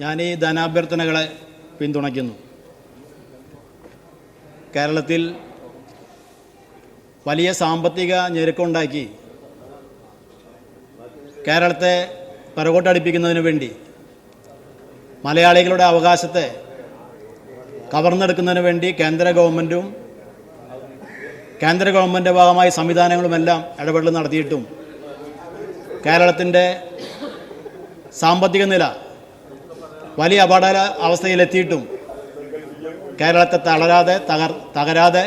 ഞാൻ ഈ ധനാഭ്യർത്ഥനകളെ പിന്തുണയ്ക്കുന്നു. കേരളത്തിൽ വലിയ സാമ്പത്തിക ഞെരുക്കമുണ്ടാക്കി കേരളത്തെ പിറകോട്ടടിപ്പിക്കുന്നതിന് വേണ്ടി മലയാളികളുടെ അവകാശത്തെ കവർന്നെടുക്കുന്നതിന് വേണ്ടി കേന്ദ്ര ഗവൺമെന്റും കേന്ദ്ര ഗവൺമെന്റ് ഭാഗമായ സംവിധാനങ്ങളുമെല്ലാം ഇടപെടൽ നടത്തിയിട്ടും കേരളത്തിന്റെ സാമ്പത്തിക നില വലിയ അപകട അവസ്ഥയിലെത്തിയിട്ടും കേരളത്തെ തളരാതെ തകർ തകരാതെ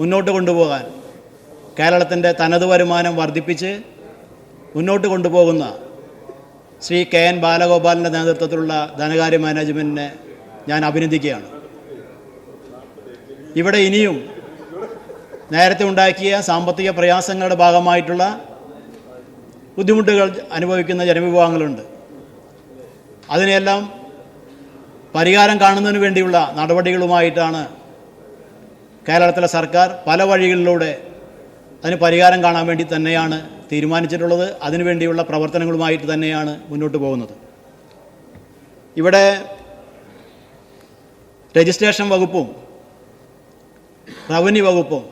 മുന്നോട്ട് കൊണ്ടുപോകാൻ കേരളത്തിന്റെ തനത് വരുമാനം വർദ്ധിപ്പിച്ച് മുന്നോട്ട് കൊണ്ടുപോകുന്ന ശ്രീ കെ എൻ ബാലഗോപാലിന്റെ നേതൃത്വത്തിലുള്ള ധനകാര്യ മാനേജ്മെന്റിനെ ഞാൻ അഭിനന്ദിക്കുകയാണ്. ഇവിടെ ഇനിയും നേരത്തെ ഉണ്ടാക്കിയ സാമ്പത്തിക പ്രയാസങ്ങളുടെ ഭാഗമായിട്ടുള്ള ബുദ്ധിമുട്ടുകൾ അനുഭവിക്കുന്ന ജനവിഭാഗങ്ങളുണ്ട്. അതിനെല്ലാം പരിഹാരം കാണുന്നതിന് വേണ്ടിയുള്ള നടപടികളുമായിട്ടാണ് കേരളത്തിലെ സർക്കാർ പല വഴികളിലൂടെ അതിന് പരിഹാരം കാണാൻ വേണ്ടി തന്നെയാണ് തീരുമാനിച്ചിട്ടുള്ളത്. അതിനുവേണ്ടിയുള്ള പ്രവർത്തനങ്ങളുമായിട്ട് തന്നെയാണ് മുന്നോട്ട് പോകുന്നത്. ഇവിടെ രജിസ്ട്രേഷൻ വകുപ്പും റവന്യൂ വകുപ്പും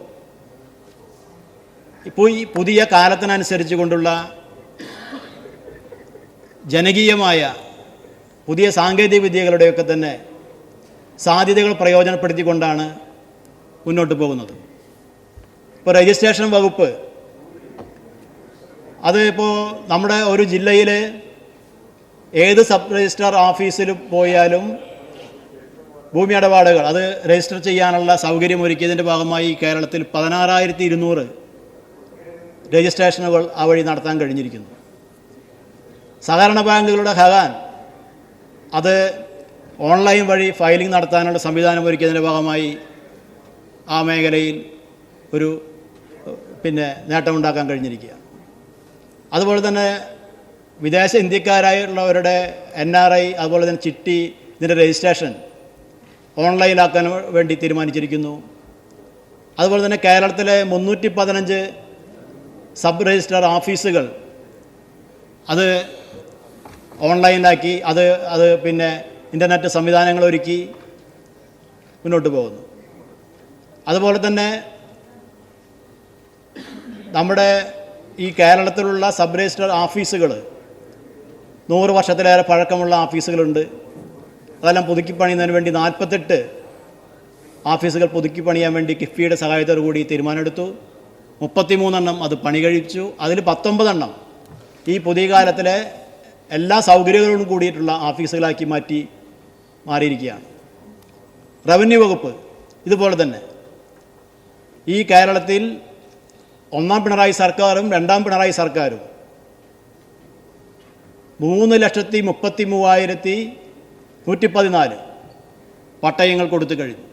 ഇപ്പോൾ ഈ പുതിയ കാലത്തിനനുസരിച്ച് കൊണ്ടുള്ള ജനകീയമായ പുതിയ സാങ്കേതിക വിദ്യകളുടെയൊക്കെ തന്നെ സാധ്യതകൾ പ്രയോജനപ്പെടുത്തിക്കൊണ്ടാണ് മുന്നോട്ട് പോകുന്നത്. ഇപ്പോൾ രജിസ്ട്രേഷൻ വകുപ്പ് അത് ഇപ്പോൾ നമ്മുടെ ഒരു ജില്ലയിൽ ഏത് സബ് രജിസ്ട്രാർ ഓഫീസിൽ പോയാലും ഭൂമി ഇടപാടുകൾ അത് രജിസ്റ്റർ ചെയ്യാനുള്ള സൗകര്യം ഒരുക്കിയതിന്റെ ഭാഗമായി കേരളത്തിൽ പതിനാറായിരത്തി ഇരുന്നൂറ് രജിസ്ട്രേഷനുകൾ ആ വഴി നടത്താൻ കഴിഞ്ഞിരിക്കുന്നു. സഹകരണ ബാങ്കുകളുടെ ഹകാൻ അത് ഓൺലൈൻ വഴി ഫയലിംഗ് നടത്താനുള്ള സംവിധാനം ഒരുക്കിയതിന്റെ ഭാഗമായി ആ മേഖലയിൽ ഒരു പിന്നെ നേട്ടമുണ്ടാക്കാൻ കഴിഞ്ഞിരിക്കുക. അതുപോലെ തന്നെ വിദേശ ഇന്ത്യക്കാരായുള്ളവരുടെ എൻ ആർ ഐ അതുപോലെ തന്നെ ചിട്ടി ഇതിന്റെ രജിസ്ട്രേഷൻ ഓൺലൈനാക്കാൻ വേണ്ടി തീരുമാനിച്ചിരിക്കുന്നു. അതുപോലെ തന്നെ കേരളത്തിലെ മുന്നൂറ്റി പതിനഞ്ച് സബ് രജിസ്ട്രാർ ഓഫീസുകൾ അത് ഓൺലൈനാക്കി അത് അത് പിന്നെ ഇന്റർനെറ്റ് സംവിധാനങ്ങൾ ഒരുക്കി മുന്നോട്ട് പോകുന്നു. അതുപോലെ തന്നെ നമ്മുടെ ഈ കേരളത്തിലുള്ള സബ് രജിസ്ട്രാർ ഓഫീസുകൾ നൂറ് വർഷത്തിലേറെ പഴക്കമുള്ള ഓഫീസുകളുണ്ട്. അതെല്ലാം പുതുക്കി പണിയുന്നതിന് വേണ്ടി നാൽപ്പത്തെട്ട് ഓഫീസുകൾ പുതുക്കി പണിയാൻ വേണ്ടി കിഫ്ബിയുടെ സഹായത്തോടു കൂടി തീരുമാനമെടുത്തു. മുപ്പത്തിമൂന്നെണ്ണം അത് പണി കഴിച്ചു. അതിൽ പത്തൊമ്പതെണ്ണം ഈ പുതിയ കാലത്തിലെ എല്ലാ സൗകര്യങ്ങളോടും കൂടിയിട്ടുള്ള ഓഫീസുകളാക്കി മാറ്റി മാറിയിരിക്കുകയാണ്. റവന്യൂ വകുപ്പ് ഇതുപോലെ തന്നെ. ഈ കേരളത്തിൽ ഒന്നാം പിണറായി സർക്കാരും രണ്ടാം പിണറായി സർക്കാരും മൂന്ന് ലക്ഷത്തി മുപ്പത്തി മൂവായിരത്തി നൂറ്റി പതിനാല് പട്ടയങ്ങൾ കൊടുത്തു കഴിഞ്ഞു.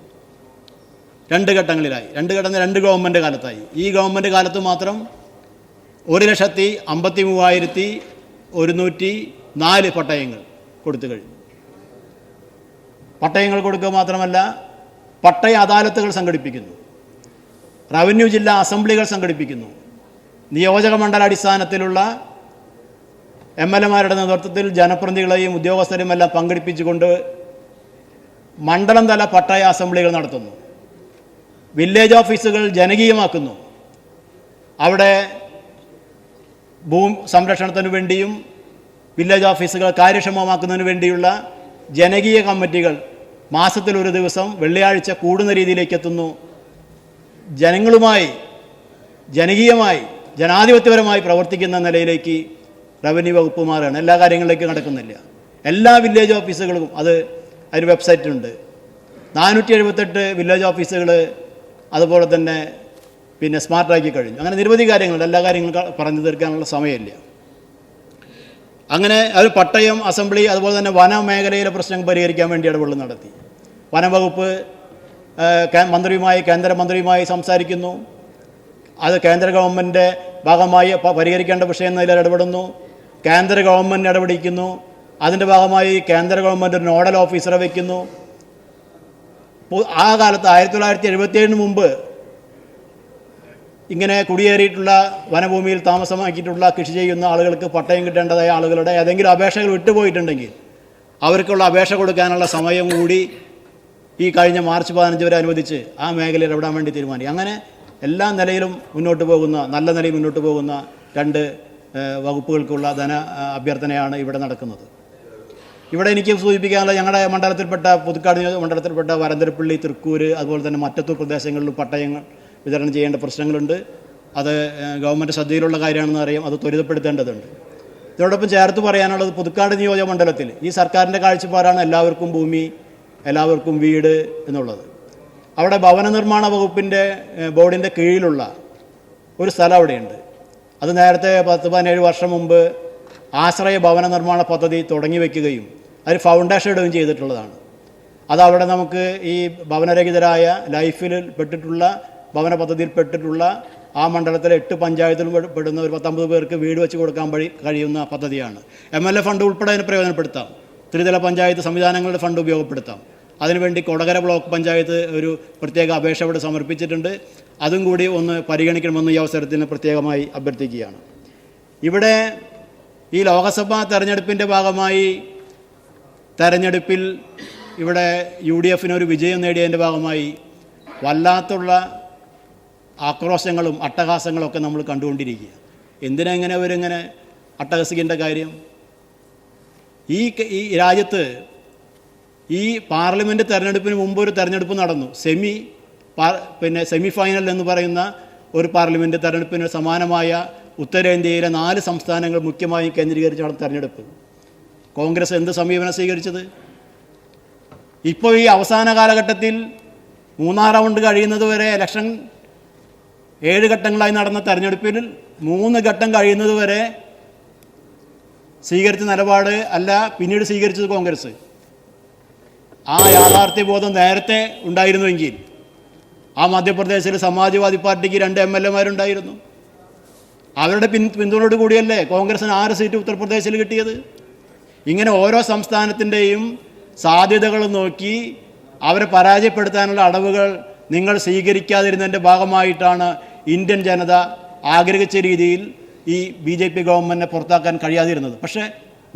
രണ്ട് ഘട്ടങ്ങളിലായി. രണ്ട് ഘട്ടം രണ്ട് ഗവൺമെന്റ് കാലത്തായി. ഈ ഗവൺമെന്റ് കാലത്ത് മാത്രം ഒരു ലക്ഷത്തി അമ്പത്തി മൂവായിരത്തി ഒരുന്നൂറ്റി നാല് പട്ടയങ്ങൾ കൊടുത്തു കഴിഞ്ഞു. പട്ടയങ്ങൾ കൊടുക്കുക മാത്രമല്ല പട്ടയ അദാലത്തുകൾ സംഘടിപ്പിക്കുന്നു. റവന്യൂ ജില്ലാ അസംബ്ലികൾ സംഘടിപ്പിക്കുന്നു. നിയോജക മണ്ഡല അടിസ്ഥാനത്തിലുള്ള എം എൽ എമാരുടെ നേതൃത്വത്തിൽ ജനപ്രതിനിധികളെയും ഉദ്യോഗസ്ഥരെയും എല്ലാം പങ്കെടുപ്പിച്ചുകൊണ്ട് മണ്ഡലം തല പട്ടയ അസംബ്ലികൾ നടത്തുന്നു. വില്ലേജ് ഓഫീസുകൾ ജനകീയമാക്കുന്നു. അവിടെ ഭൂമി സംരക്ഷണത്തിന് വേണ്ടിയും വില്ലേജ് ഓഫീസുകൾ കാര്യക്ഷമമാക്കുന്നതിന് വേണ്ടിയുള്ള ജനകീയ കമ്മിറ്റികൾ മാസത്തിൽ ഒരു ദിവസം വെള്ളിയാഴ്ച കൂടുന്ന രീതിയിലേക്ക് എത്തുന്നു ജനങ്ങളുമായി ജനകീയമായി ജനാധിപത്യപരമായി പ്രവർത്തിക്കുന്ന നിലയിലേക്ക് റവന്യൂ വകുപ്പ് മാറുകയാണ്. എല്ലാ കാര്യങ്ങളിലേക്കും നടക്കുന്നില്ല. എല്ലാ വില്ലേജ് ഓഫീസുകളും അത് അതിന് വെബ്സൈറ്റുണ്ട് നാനൂറ്റി എഴുപത്തെട്ട് വില്ലേജ് ഓഫീസുകൾ അതുപോലെ തന്നെ പിന്നെ സ്മാർട്ടാക്കി കഴിഞ്ഞു. അങ്ങനെ നിരവധി കാര്യങ്ങളുണ്ട്. എല്ലാ കാര്യങ്ങളും പറഞ്ഞു തീർക്കാനുള്ള സമയമില്ല. അങ്ങനെ അത് പട്ടയം അസംബ്ലി അതുപോലെ തന്നെ വനമേഖലയിലെ പ്രശ്നങ്ങൾ പരിഹരിക്കാൻ വേണ്ടി ഇടപെടൽ നടത്തി. വനംവകുപ്പ് മന്ത്രിയുമായി കേന്ദ്രമന്ത്രിയുമായി സംസാരിക്കുന്നു. അത് കേന്ദ്ര ഗവൺമെന്റ് ഭാഗമായി പരിഹരിക്കേണ്ട വിഷയം എന്നതിൽ ഇടപെടുന്നു. കേന്ദ്ര ഗവൺമെന്റ് ഇടപെടിക്കുന്നു. അതിന്റെ ഭാഗമായി കേന്ദ്ര ഗവൺമെന്റ് നോഡൽ ഓഫീസറെ വയ്ക്കുന്നു. ആ കാലത്ത് ആയിരത്തി തൊള്ളായിരത്തി എഴുപത്തിയേഴിന് മുമ്പ് ഇങ്ങനെ കുടിയേറിയിട്ടുള്ള വനഭൂമിയിൽ താമസമാക്കിയിട്ടുള്ള കൃഷി ചെയ്യുന്ന ആളുകൾക്ക് പട്ടയം കിട്ടേണ്ടതായ ആളുകളുടെ ഏതെങ്കിലും അപേക്ഷകൾ വിട്ടുപോയിട്ടുണ്ടെങ്കിൽ അവർക്കുള്ള അപേക്ഷ കൊടുക്കാനുള്ള സമയം കൂടി ഈ കഴിഞ്ഞ മാർച്ച് പതിനഞ്ച് വരെ അനുവദിച്ച് ആ മേഖലയിൽ ഇടപെടാൻ വേണ്ടി തീരുമാനിക്കും. അങ്ങനെ എല്ലാ നിലയിലും മുന്നോട്ട് പോകുന്ന നല്ല നിലയിൽ മുന്നോട്ട് പോകുന്ന രണ്ട് വകുപ്പുകൾക്കുള്ള ധന അഭ്യർത്ഥനയാണ് ഇവിടെ നടക്കുന്നത്. ഇവിടെ എനിക്ക് സൂചിപ്പിക്കാനുള്ള ഞങ്ങളുടെ മണ്ഡലത്തിൽപ്പെട്ട പുതുക്കാട് മണ്ഡലത്തിൽപ്പെട്ട വരന്തരപ്പള്ളി തൃക്കൂർ അതുപോലെ തന്നെ മറ്റത്തൂർ പ്രദേശങ്ങളിലും പട്ടയങ്ങൾ വിതരണം ചെയ്യേണ്ട പ്രശ്നങ്ങളുണ്ട്. അത് ഗവൺമെന്റ് ശ്രദ്ധയിലുള്ള കാര്യമാണെന്ന് അറിയാം. അത് ത്വരിതപ്പെടുത്തേണ്ടതുണ്ട്. ഇതോടൊപ്പം ചേർത്ത് പറയാനുള്ളത് പുതുക്കാട് നിയോജക മണ്ഡലത്തിൽ ഈ സർക്കാരിന്റെ കാഴ്ചപ്പാടാണ് എല്ലാവർക്കും ഭൂമി എല്ലാവർക്കും വീട് എന്നുള്ളത്. അവിടെ ഭവന നിർമ്മാണ വകുപ്പിന്റെ ബോർഡിന്റെ കീഴിലുള്ള ഒരു സ്ഥലം അവിടെയുണ്ട്. അത് നേരത്തെ പത്ത് പതിനേഴ് വർഷം മുമ്പ് ആശ്രയ ഭവന നിർമ്മാണ പദ്ധതി തുടങ്ങി വയ്ക്കുകയും അതിന് ഫൗണ്ടേഷൻ ഇടുകയും ചെയ്തിട്ടുള്ളതാണ്. അത് അവിടെ നമുക്ക് ഈ ഭവനരഹിതരായ ലൈഫിൽ പെട്ടിട്ടുള്ള ഭവന പദ്ധതിയിൽപ്പെട്ടിട്ടുള്ള ആ മണ്ഡലത്തിലെ എട്ട് പഞ്ചായത്തിലും പെടുന്ന ഒരു പത്തൊമ്പത് പേർക്ക് വീട് വെച്ച് കൊടുക്കാൻ വഴി കഴിയുന്ന പദ്ധതിയാണ്. എം എൽ എ ഫണ്ട് ഉൾപ്പെടെ അതിനെ പ്രയോജനപ്പെടുത്താം. ത്രിതല പഞ്ചായത്ത് സംവിധാനങ്ങളുടെ ഫണ്ട് ഉപയോഗപ്പെടുത്താം. അതിനുവേണ്ടി കൊടകര ബ്ലോക്ക് പഞ്ചായത്ത് ഒരു പ്രത്യേക അപേക്ഷ ഇവിടെ സമർപ്പിച്ചിട്ടുണ്ട്. അതും കൂടി ഒന്ന് പരിഗണിക്കണമെന്ന് ഈ അവസരത്തിന് പ്രത്യേകമായി അഭ്യർത്ഥിക്കുകയാണ്. ഇവിടെ ഈ ലോക്സഭാ തെരഞ്ഞെടുപ്പിന്റെ ഭാഗമായി തെരഞ്ഞെടുപ്പിൽ ഇവിടെ യു ഡി എഫിനൊരു വിജയം നേടിയതിന്റെ ഭാഗമായി വല്ലാത്തുള്ള ആക്രോശങ്ങളും അട്ടഹാസങ്ങളൊക്കെ നമ്മൾ കണ്ടുകൊണ്ടിരിക്കുക. എന്തിനാ ഇങ്ങനെ അവരിങ്ങനെ അട്ടഹസിക്കേണ്ട കാര്യം? ഈ ഈ രാജ്യത്ത് ഈ പാർലമെന്റ് തെരഞ്ഞെടുപ്പിന് മുമ്പ് ഒരു തെരഞ്ഞെടുപ്പ് നടന്നു. സെമി പിന്നെ സെമി ഫൈനൽ എന്ന് പറയുന്ന ഒരു പാർലമെന്റ് തെരഞ്ഞെടുപ്പിന് സമാനമായ ഉത്തരേന്ത്യയിലെ നാല് സംസ്ഥാനങ്ങൾ മുഖ്യമായും കേന്ദ്രീകരിച്ച് നടന്ന തെരഞ്ഞെടുപ്പ്. കോൺഗ്രസ് എന്ത് സമീപനം സ്വീകരിച്ചത്? ഇപ്പോൾ ഈ അവസാന കാലഘട്ടത്തിൽ മൂന്നാം റൗണ്ട് കഴിയുന്നത് വരെ ഇലക്ഷൻ ഏഴ് ഘട്ടങ്ങളായി നടന്ന തെരഞ്ഞെടുപ്പിൽ മൂന്ന് ഘട്ടം കഴിയുന്നത് വരെ സ്വീകരിച്ച നിലപാട് അല്ല പിന്നീട് സ്വീകരിച്ചത് കോൺഗ്രസ്. ആ യാഥാർത്ഥ്യ ബോധം നേരത്തെ ഉണ്ടായിരുന്നുവെങ്കിൽ ആ മധ്യപ്രദേശിൽ സമാജ്വാദി പാർട്ടിക്ക് രണ്ട് എം എൽ എമാരുണ്ടായിരുന്നു. അവരുടെ പിൻ പിന്തുണയോട് കൂടിയല്ലേ കോൺഗ്രസിന് ആറ് സീറ്റ് ഉത്തർപ്രദേശിൽ കിട്ടിയത്? ഇങ്ങനെ ഓരോ സംസ്ഥാനത്തിന്റെയും സാധ്യതകൾ നോക്കി അവരെ പരാജയപ്പെടുത്താനുള്ള അടവുകൾ നിങ്ങൾ സ്വീകരിക്കാതിരുന്നതിന്റെ ഭാഗമായിട്ടാണ് ഇന്ത്യൻ ജനത ആഗ്രഹിച്ച രീതിയിൽ ഈ ബി ജെ പി ഗവൺമെന്റിനെ പുറത്താക്കാൻ കഴിയാതിരുന്നത്. പക്ഷേ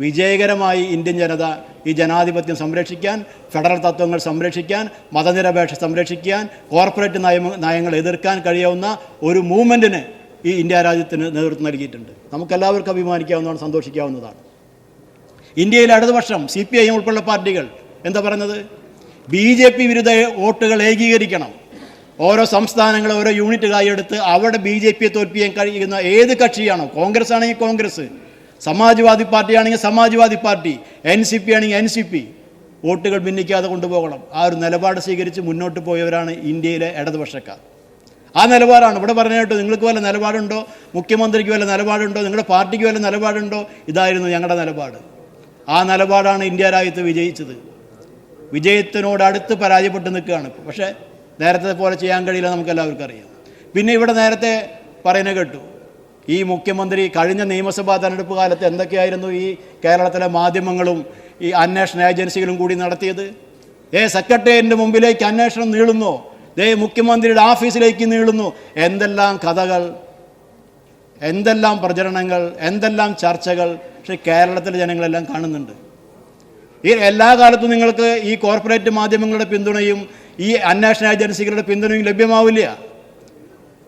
വിജയകരമായി ഇന്ത്യൻ ജനത ഈ ജനാധിപത്യം സംരക്ഷിക്കാൻ ഫെഡറൽ തത്വങ്ങൾ സംരക്ഷിക്കാൻ മതനിരപേക്ഷ സംരക്ഷിക്കാൻ കോർപ്പറേറ്റ് നയമ നയങ്ങൾ എതിർക്കാൻ കഴിയാവുന്ന ഒരു മൂവ്മെന്റിന് ഈ ഇന്ത്യ രാജ്യത്തിന് നേതൃത്വം നൽകിയിട്ടുണ്ട്. നമുക്കെല്ലാവർക്കും അഭിമാനിക്കാവുന്നതാണ് സന്തോഷിക്കാവുന്നതാണ്. ഇന്ത്യയിൽ ഇടതുപക്ഷം സി പി ഐ എം ഉൾപ്പെടെയുള്ള പാർട്ടികൾ എന്താ പറയുന്നത്? ബി ജെ പി വിരുദ്ധ വോട്ടുകൾ ഏകീകരിക്കണം. ഓരോ സംസ്ഥാനങ്ങൾ ഓരോ യൂണിറ്റുകളായി എടുത്ത് അവിടെ ബി ജെ പിയെ തോൽപ്പിക്കാൻ കഴിയുന്ന ഏത് കക്ഷിയാണോ? കോൺഗ്രസ് ആണെങ്കിൽ കോൺഗ്രസ് സമാജ്വാദി പാർട്ടി ആണെങ്കിൽ Samajwadi party N C P ആണെങ്കിൽ എൻ സി പി. വോട്ടുകൾ ഭിന്നിക്കാതെ കൊണ്ടുപോകണം. ആ ഒരു നിലപാട് സ്വീകരിച്ച് മുന്നോട്ട് പോയവരാണ് ഇന്ത്യയിലെ ഇടതുപക്ഷക്കാർ. ആ നിലപാടാണ്. ഇവിടെ പറഞ്ഞു കേട്ടോ നിങ്ങൾക്ക് വല്ല നിലപാടുണ്ടോ? മുഖ്യമന്ത്രിക്ക് വല്ല നിലപാടുണ്ടോ? നിങ്ങളുടെ പാർട്ടിക്ക് വല്ല നിലപാടുണ്ടോ? ഇതായിരുന്നു ഞങ്ങളുടെ നിലപാട്. ആ നിലപാടാണ് ഇന്ത്യ രാജ്യത്ത് വിജയിച്ചത്. വിജയത്തിനോട് അടുത്ത് പരാജയപ്പെട്ട് നിൽക്കുകയാണ് പക്ഷേ നേരത്തെ പോലെ ചെയ്യാൻ കഴിയില്ല നമുക്ക് എല്ലാവർക്കും അറിയാം. പിന്നെ ഇവിടെ നേരത്തെ പറയുന്നത് കേട്ടു. ഈ മുഖ്യമന്ത്രി കഴിഞ്ഞ നിയമസഭാ തെരഞ്ഞെടുപ്പ് കാലത്ത് എന്തൊക്കെയായിരുന്നു ഈ കേരളത്തിലെ മാധ്യമങ്ങളും ഈ അന്വേഷണ ഏജൻസികളും കൂടി നടത്തിയത്? ഏ സെക്രട്ടേറിയറ്റിന്റെ മുമ്പിലേക്ക് അന്വേഷണം നീളുന്നു. ദേ മുഖ്യമന്ത്രിയുടെ ഓഫീസിലേക്ക് നീളുന്നു. എന്തെല്ലാം കഥകൾ എന്തെല്ലാം പ്രചരണങ്ങൾ എന്തെല്ലാം ചർച്ചകൾ പക്ഷേ കേരളത്തിലെ ജനങ്ങളെല്ലാം കാണുന്നുണ്ട്. ഈ എല്ലാ കാലത്തും നിങ്ങൾക്ക് ഈ കോർപ്പറേറ്റ് മാധ്യമങ്ങളുടെ പിന്തുണയും ഈ അന്വേഷണ ഏജൻസികളുടെ പിന്തുണയും ലഭ്യമാവില്ല.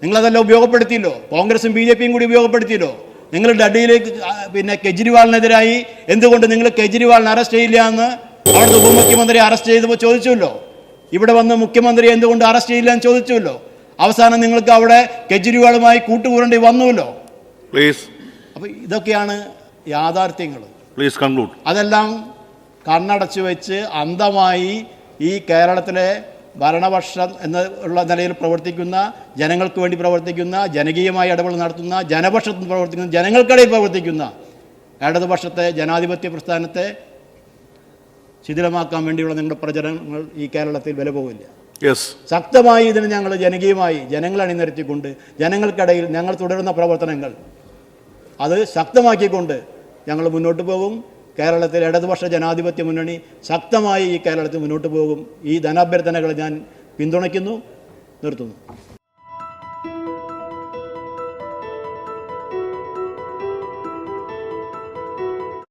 നിങ്ങളതെല്ലാം ഉപയോഗപ്പെടുത്തിയല്ലോ? കോൺഗ്രസും ബി ജെ പിയും കൂടി ഉപയോഗപ്പെടുത്തിയല്ലോ? നിങ്ങൾ ഡൽഹിയിലേക്ക് ആ, പിന്നെ കെജ്രിവാളിനെതിരായി എന്തുകൊണ്ട് നിങ്ങൾ കെജ്രിവാളിനെ അറസ്റ്റ് ചെയ്യില്ല എന്ന് അവിടുത്തെ ഉപമുഖ്യമന്ത്രി അറസ്റ്റ് ചെയ്തപ്പോൾ ചോദിച്ചുവല്ലോ? ഇവിടെ വന്ന് മുഖ്യമന്ത്രി എന്തുകൊണ്ട് അറസ്റ്റ് ചെയ്യില്ല എന്ന് ചോദിച്ചുവല്ലോ? അവസാനം നിങ്ങൾക്ക് അവിടെ കെജ്രിവാളുമായി കൂട്ടുകൂടേണ്ടി വന്നുവല്ലോ? പ്ലീസ് അപ്പോൾ ഇതൊക്കെയാണ് യാഥാർത്ഥ്യങ്ങൾ പ്ലീസ് കൺക്ലൂഡ് അതെല്ലാം കണ്ണടച്ചു വെച്ച് അന്ധമായി ഈ കേരളത്തിലെ ഭരണപക്ഷം എന്ന ഉള്ള നിലയിൽ പ്രവർത്തിക്കുന്ന ജനങ്ങൾക്ക് വേണ്ടി പ്രവർത്തിക്കുന്ന ജനകീയമായ ഇടപെടൽ നടത്തുന്ന ജനപക്ഷത്തിൽ പ്രവർത്തിക്കുന്ന ജനങ്ങൾക്കിടയിൽ പ്രവർത്തിക്കുന്ന ഇടതുപക്ഷത്തെ ജനാധിപത്യ പ്രസ്ഥാനത്തെ ശിഥിലമാക്കാൻ വേണ്ടിയുള്ള നിങ്ങളുടെ പ്രചരണങ്ങൾ ഈ കേരളത്തിൽ വില പോവില്ല. യെസ് ശക്തമായി ഇതിന് ഞങ്ങൾ ജനകീയമായി ജനങ്ങളെ അണിനിരത്തിക്കൊണ്ട് ജനങ്ങൾക്കിടയിൽ ഞങ്ങൾ തുടരുന്ന പ്രവർത്തനങ്ങൾ അത് ശക്തമാക്കിക്കൊണ്ട് ഞങ്ങൾ മുന്നോട്ട് പോകും. കേരളത്തിൽ ഇടതുപക്ഷ ജനാധിപത്യ മുന്നണി ശക്തമായി ഈ കേരളത്തിൽ മുന്നോട്ട് പോകും. ഈ ധനാഭ്യർത്ഥനകൾ ഞാൻ പിന്തുണയ്ക്കുന്നു നിർത്തുന്നു.